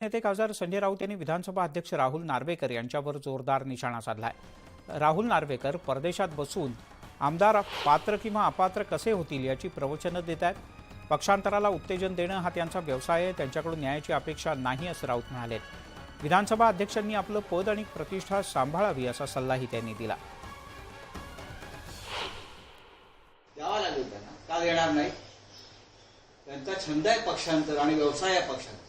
नेते खासदार संजय राऊत यांनी विधानसभा अध्यक्ष राहुल नार्वेकर यांच्यावर जोरदार निशाणा साधलाय. राहुल नार्वेकर परदेशात बसून आमदार पात्र किंवा अपात्र कसे होतील याची प्रवचनं देत आहेत. पक्षांतराला उत्तेजन देणं हा त्यांचा व्यवसाय आहे त्यांच्याकडून न्यायाची अपेक्षा नाही असं राऊत म्हणाले. विधानसभा अध्यक्षांनी आपलं पद आणि प्रतिष्ठा सांभाळावी असा सल्लाही त्यांनी दिला. द्यावा लागेल त्यांना. का देणार नाही? त्यांचा छंद आहे पक्षांतर आणि व्यवसाय आहे पक्षांतर.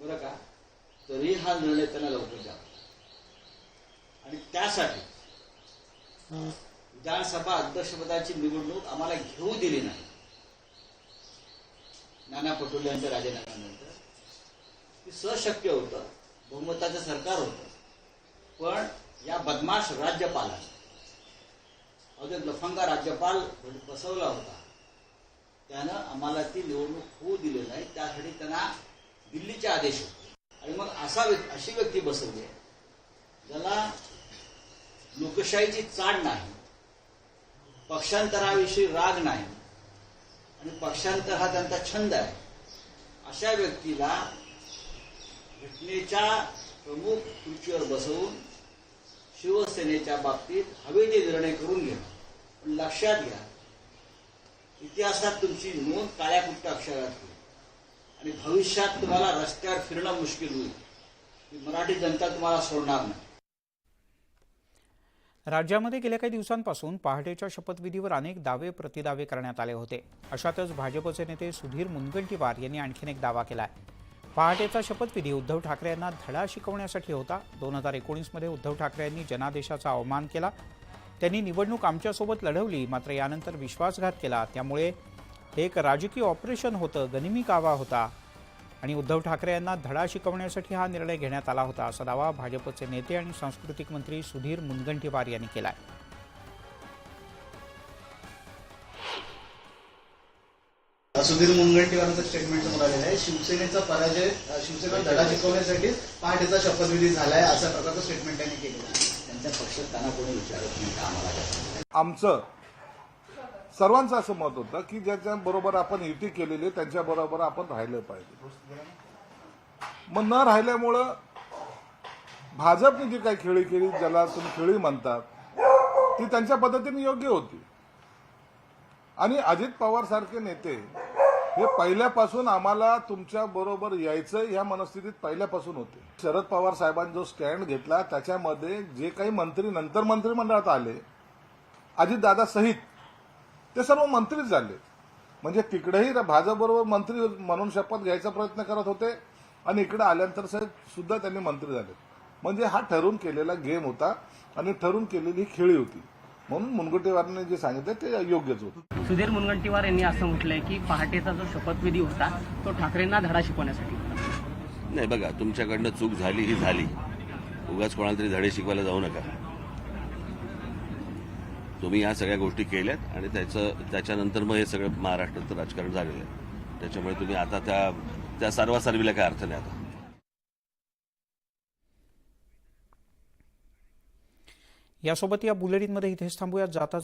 बरं का? तरी हा निर्णय त्यांना लवकर द्यावा आणि त्यासाठी विधानसभा अध्यक्षपदाची निवडणूक आम्हाला घेऊ दिली नाही. नाना पटोले यांच्या राजीनाम्यानंतर. ते सशक्य होतं बहुमताचं सरकार होतं. पण या बदमाश राज्यपालाने अगदी लफंगा राज्यपाल बसवला होता. त्यानं आम्हाला ती निवडणूक होऊ दिली नाही त्यासाठी त्यांना दिल्लीचे आदेश होते. आणि मग असा अशी व्यक्ती बसवली आहे. ज्याला लोकशाहीची चाड नाही पक्षांतराविषयी राग नाही आणि पक्षांतर हा त्यांचा छंद आहे. अशा व्यक्तीला घटनेच्या प्रमुख खुर्चीवर बसवून शिवसेनेच्या बाबतीत हवे ते निर्णय करून घ्या. पण लक्षात घ्या इतिहासात तुमची नोंद काळ्या कुठ्या अक्षरात होईल आणि भविष्यात तुम्हाला रस्त्यावर फिरणं मुश्किल होईल. मराठी जनता तुम्हाला सोडणार नाही. राज्यामध्ये गेल्या काही दिवसांपासून पहाटेच्या शपथविधीवर अनेक दावे प्रतिदावे करण्यात आले होते. अशातच भाजपचे नेते सुधीर मुनगंटीवार यांनी आणखीन एक दावा केला आहे पहाटेचा शपथविधी उद्धव ठाकरे यांना धडा शिकवण्यासाठी होता. दोन हजार एकोणीसमध्ये उद्धव ठाकरे यांनी जनादेशाचा अवमान केला. त्यांनी निवडणूक आमच्यासोबत लढवली मात्र यानंतर विश्वासघात केला. त्यामुळे हे एक राजकीय ऑपरेशन होतं गनिमी कावा होता. आणि उद्धव ठाकरे यांना धडा शिकवण्यासाठी हा निर्णय घेण्यात आला होता असा दावा भाजपचे नेते आणि सांस्कृतिक मंत्री सुधीर मुनगंटीवार यांनी केला आहे सुधीर मुनगंटीवारांचं स्टेटमेंट समोर आलेलं आहे. शिवसेनेचा पराजय शिवसेना धडा शिकवण्यासाठी पहाटेचा शपथविधी झालाय अशा प्रकारचं स्टेटमेंट त्यांनी केलेलं आहे. त्यांच्या पक्षात त्यांना कोणी विचारत नाही का आम्हाला आमचं सर्वांचं असं मत होतं की ज्याच्याबरोबर आपण युती केलेली आहे त्यांच्याबरोबर आपण राहिलं पाहिजे. मग न राहिल्यामुळं भाजपने जी काही खेळी केली ज्याला तुम्ही खेळी म्हणतात ती त्यांच्या पद्धतीने योग्य होती. आणि अजित पवार सारखे नेते हे पहिल्यापासून आम्हाला तुमच्या बरोबर यायचं ह्या मनस्थितीत पहिल्यापासून होते. शरद पवार साहेबांनी जो स्टँड घेतला त्याच्यामध्ये जे काही मंत्री नंतर मंत्रिमंडळात आले अजितदादा सहित ते सर्व मंत्रीच झाले. म्हणजे तिकडेही भाजपबरोबर मंत्री म्हणून शपथ घ्यायचा प्रयत्न करत होते आणि इकडे आल्यानंतर साहेब सुद्धा त्यांनी मंत्री झाले. म्हणजे हा ठरून केलेला गेम होता आणि ठरून केलेली ही खेळी होती. म्हणून मुनगंटीवारांनी जे सांगितलं ते योग्यच होतं. सुधीर मुनगंटीवार यांनी असं म्हटलंय की पहाटेचा जो शपथविधी होता तो ठाकरेंना धडा शिकवण्यासाठी. नाही बघा तुमच्याकडनं चूक झाली ही झाली. उगाच कोणाला तरी धडे शिकवायला जाऊ नका. तुम्ही या सगळ्या गोष्टी केल्यात आणि त्याचं त्याच्यानंतर मग हे सगळं महाराष्ट्राचं राजकारण झालेलं आहे. त्याच्यामुळे तुम्ही आता त्या त्या सर्वासर्वीला काय अर्थ नाही आता. यासोबत या बुलेटिनमध्ये इथेच थांबूया जाता